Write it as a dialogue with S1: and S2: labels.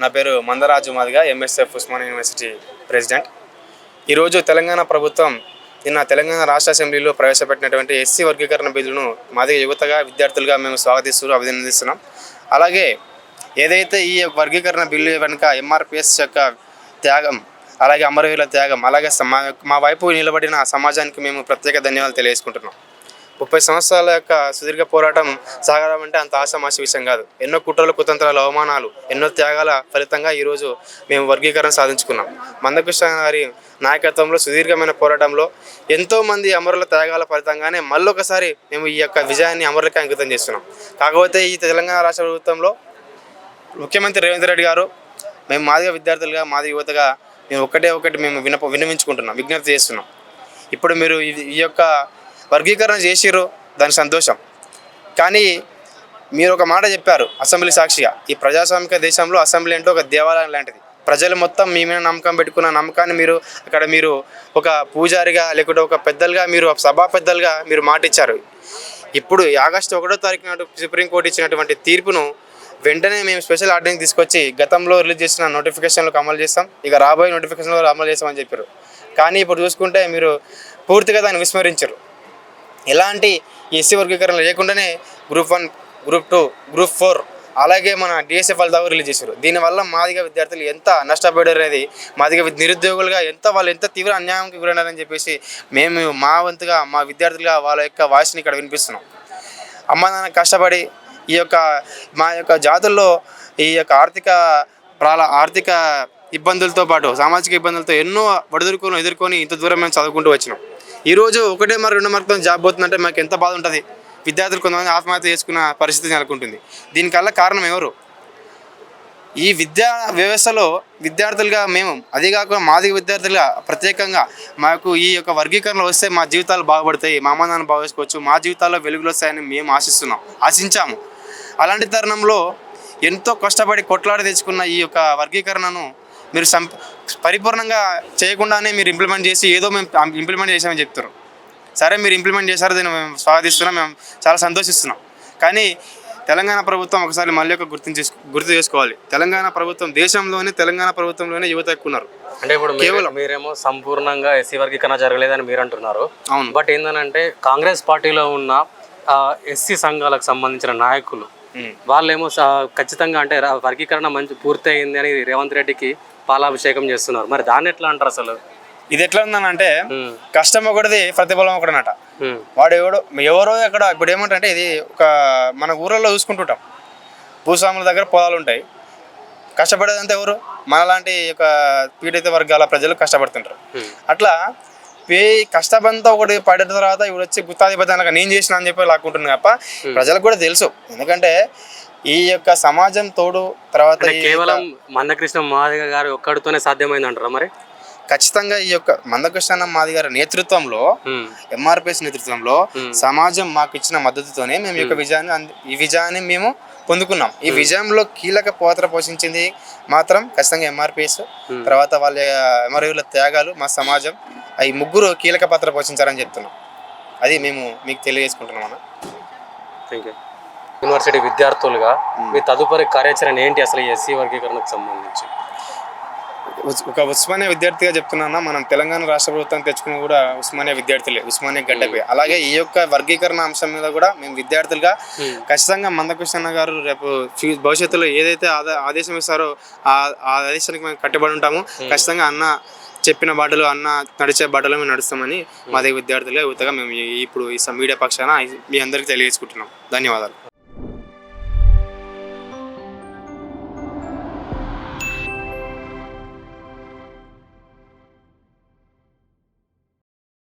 S1: నా పేరు Mandaraju Madiga MSF Osman university president. ఈరోజు తెలంగాణ ప్రభుత్వం నిన్న తెలంగాణ రాష్ట్ర అసెంబ్లీలో ప్రవేశపెట్టినటువంటి ఎస్సీ వర్గీకరణ బిల్లును మాదిగ యువతగా విద్యార్థులుగా మేము స్వాగతిస్తూ అభినందిస్తున్నాం. అలాగే ఏదైతే ఈ వర్గీకరణ బిల్లు వెనుక ఎంఆర్పిఎస్ యొక్క త్యాగం అలాగే అమరవీరుల త్యాగం అలాగే మా మా వైపు నిలబడిన సమాజానికి మేము ప్రత్యేక ధన్యవాదాలు తెలియజేసుకుంటున్నాం. ముప్పై సంవత్సరాల యొక్క సుదీర్ఘ పోరాటం సాగడం అంటే అంత ఆశామాషి విషయం కాదు. ఎన్నో కుట్రలు కుతంత్రాలు అవమానాలు ఎన్నో త్యాగాల ఫలితంగా ఈరోజు మేము వర్గీకరణ సాధించుకున్నాం. మందకృష్ణ గారి నాయకత్వంలో సుదీర్ఘమైన పోరాటంలో ఎంతోమంది అమరుల త్యాగాల ఫలితంగానే మళ్ళొకసారి మేము ఈ యొక్క విజయాన్ని అమరులకి అంకితం చేస్తున్నాం. కాకపోతే ఈ తెలంగాణ రాష్ట్ర ప్రభుత్వంలో ముఖ్యమంత్రి రేవంత్ రెడ్డి గారు మేము మాదిగా విద్యార్థులుగా మాది యువతగా మేము ఒకటే ఒకటి మేము వినప విన్నవించుకుంటున్నాం విజ్ఞప్తి చేస్తున్నాం. ఇప్పుడు మీరు ఇది- ఈ యొక్క వర్గీకరణ చేసిర్రు దాని సంతోషం. కానీ మీరు ఒక మాట చెప్పారు అసెంబ్లీ సాక్షిగా. ఈ ప్రజాస్వామిక దేశంలో అసెంబ్లీ అంటే ఒక దేవాలయం లాంటిది. ప్రజలు మొత్తం మీ మీద నమ్మకం పెట్టుకున్న నమ్మకాన్ని మీరు అక్కడ మీరు ఒక పూజారిగా లేకుంటే ఒక పెద్దలుగా మీరు సభా పెద్దలుగా మీరు మాట ఇచ్చారు. ఇప్పుడు ఆగస్టు ఒకటో తారీఖు నాడు సుప్రీంకోర్టు ఇచ్చినటువంటి తీర్పును వెంటనే మేము స్పెషల్ ఆర్డరింగ్ తీసుకొచ్చి గతంలో రిలీజ్ చేసిన నోటిఫికేషన్లకు అమలు చేస్తాం. ఇక రాబోయే నోటిఫికేషన్లో అమలు చేస్తామని చెప్పారు. కానీ ఇప్పుడు చూసుకుంటే మీరు పూర్తిగా దాన్ని విస్మరించరు. ఎలాంటి ఎస్సీ వర్గీకరణ లేకుండానే group one group two group four అలాగే మన డిఎస్ఏ ఫలితాలు రిలీజ్ చేశారు. దీనివల్ల మాదిగా విద్యార్థులు ఎంత నష్టపోయారు అనేది మాదిగా నిరుద్యోగులుగా ఎంత వాళ్ళు ఎంత తీవ్ర అన్యాయంకి గురైనారని చెప్పేసి మేము మా వంతుగా మా విద్యార్థులుగా వాళ్ళ యొక్క వాయిస్ని ఇక్కడ వినిపిస్తున్నాం. అమ్మ నాన్న కష్టపడి ఈ యొక్క మా యొక్క జాతుల్లో ఈ యొక్క ఆర్థిక ప్రాల ఆర్థిక ఇబ్బందులతో పాటు సామాజిక ఇబ్బందులతో ఎన్నో ఒడిదుడుకులను ఎదుర్కొని ఇంత దూరం మేము చదువుకుంటూ వచ్చినాం. ఈరోజు ఒకటే మరి రెండు మార్కులతో జాబ్ పోతుందంటే మాకు ఎంత బాధ ఉంటుంది. విద్యార్థులు కొంతమంది ఆత్మహత్య చేసుకున్న పరిస్థితి నెలకొంటుంది. దీనికల్లా కారణం ఎవరు? ఈ విద్యా వ్యవస్థలో విద్యార్థులుగా మేము అదే కాకుండా మాదిక విద్యార్థులుగా ప్రత్యేకంగా మాకు ఈ యొక్క వర్గీకరణలు వస్తే మా జీవితాలు బాగుపడతాయి మా అమ్మ నాన్న బాగోసుకోవచ్చు మా జీవితాల్లో వెలుగులు వస్తాయని మేము ఆశిస్తున్నాం ఆశించాము. అలాంటి తరుణంలో ఎంతో కష్టపడి కొట్లాడి తెచ్చుకున్న ఈ యొక్క వర్గీకరణను మీరు సం పరిపూర్ణంగా చేయకుండానే మీరు ఇంప్లిమెంట్ చేసి ఏదో మేము ఇంప్లిమెంట్ చేసామని చెప్తారు. సరే మీరు ఇంప్లిమెంట్ చేశారు దీన్ని మేము స్వాగతిస్తున్నాం మేము చాలా సంతోషిస్తున్నాం. కానీ తెలంగాణ ప్రభుత్వం ఒకసారి మళ్ళీ ఒక గుర్తు గుర్తు చేసుకోవాలి. తెలంగాణ ప్రభుత్వం దేశంలోనే తెలంగాణ ప్రభుత్వంలోనే యువత ఎక్కువ ఉన్నారు
S2: అంటే ఇప్పుడు మీరు- మీరేమో సంపూర్ణంగా ఎస్సీ వర్గీకరణ జరగలేదని మీరు అంటున్నారు
S1: అవును.
S2: బట్ ఏంటంటే కాంగ్రెస్ పార్టీలో ఉన్న ఎస్సీ సంఘాలకు సంబంధించిన నాయకులు. వాళ్ళేమో ఖచ్చితంగా అంటే వర్గీకరణ మంచి పూర్తి అయింది అని రేవంత్ రెడ్డికి పాలాభిషేకం చేస్తున్నారు. మరి దాన్ని ఎట్లా అంటారు అసలు?
S1: ఇది ఎట్లా ఉందనంటే కష్టం ఒకటిది ప్రతిఫలం ఒకటనట.
S2: ఉమ్,
S1: వాడు ఎవడో ఎవరో అక్కడ ఇప్పుడు ఏమంటే ఇది ఒక మన ఊళ్ళలో చూసుకుంటుంటాం. భూస్వాముల దగ్గర పొలాలు ఉంటాయి. కష్టపడేదంతా ఎవరు? మనలాంటి ఒక పీడిత వర్గాల ప్రజలు కష్టపడుతుంటారు. అట్లా పే కష్టపంతా ఒకటి పడిన తర్వాత ఇప్పుడు వచ్చి గుత్తాధిపత్యానికి నేను చేసిన అని చెప్పి లాక్కుంటున్నాను తప్ప ప్రజలకు కూడా తెలుసు. ఎందుకంటే ఈ యొక్క సమాజం తోడు తర్వాత
S2: కేవలం మందకృష్ణ మాదిగ గారు ఒక్కడితోనే సాధ్యమైంది అంటారా మరి?
S1: ఖచ్చితంగా ఈ యొక్క మందకృష్ణ మాది గారి నేతృత్వంలో ఎంఆర్పిఎస్ నేతృత్వంలో. సమాజం మాకు ఇచ్చిన మద్దతుతోనే మేము ఈ యొక్క విజయాన్ని ఈ విజయాన్ని మేము పొందుకున్నాం. ఈ విజయంలో కీలక పాత్ర పోషించింది మాత్రం ఖచ్చితంగా ఎంఆర్పిఎస్. తర్వాత వాళ్ళ అమరవీరుల త్యాగాలు మా సమాజం. ఈ ముగ్గురు కీలక పాత్ర పోషించారని చెప్తున్నాం. అది మేము మీకు తెలియజేసుకుంటున్నాం అన్న.
S2: థ్యాంక్ యూ యూనివర్సిటీ విద్యార్థులుగా మీ తదుపరి కార్యాచరణ ఏంటి అసలు ఎస్సీ వర్గీకరణకు సంబంధించి?
S1: ఒక ఉస్మానియా విద్యార్థిగా చెప్తున్నా మనం తెలంగాణ రాష్ట్ర ప్రభుత్వం తెచ్చుకున్న కూడా ఉస్మానియా విద్యార్థులే ఉస్మానియా గడ్డపై. అలాగే ఈ యొక్క వర్గీకరణ అంశం మీద కూడా మేము విద్యార్థులుగా ఖచ్చితంగా మందకృష్ణ గారు రేపు భవిష్యత్తులో ఏదైతే ఆదా- ఆదేశం ఇస్తారో ఆ ఆదేశానికి మేము కట్టుబడి ఉంటాము. ఖచ్చితంగా అన్న చెప్పిన బాటలు అన్న నడిచే బాటలో మేము నడుస్తామని మా దగ్గర విద్యార్థులుగా యువతగా మేము ఇప్పుడు ఈ మీడియా పక్షాన మీ అందరికీ తెలియజేసుకుంటున్నాం. ధన్యవాదాలు.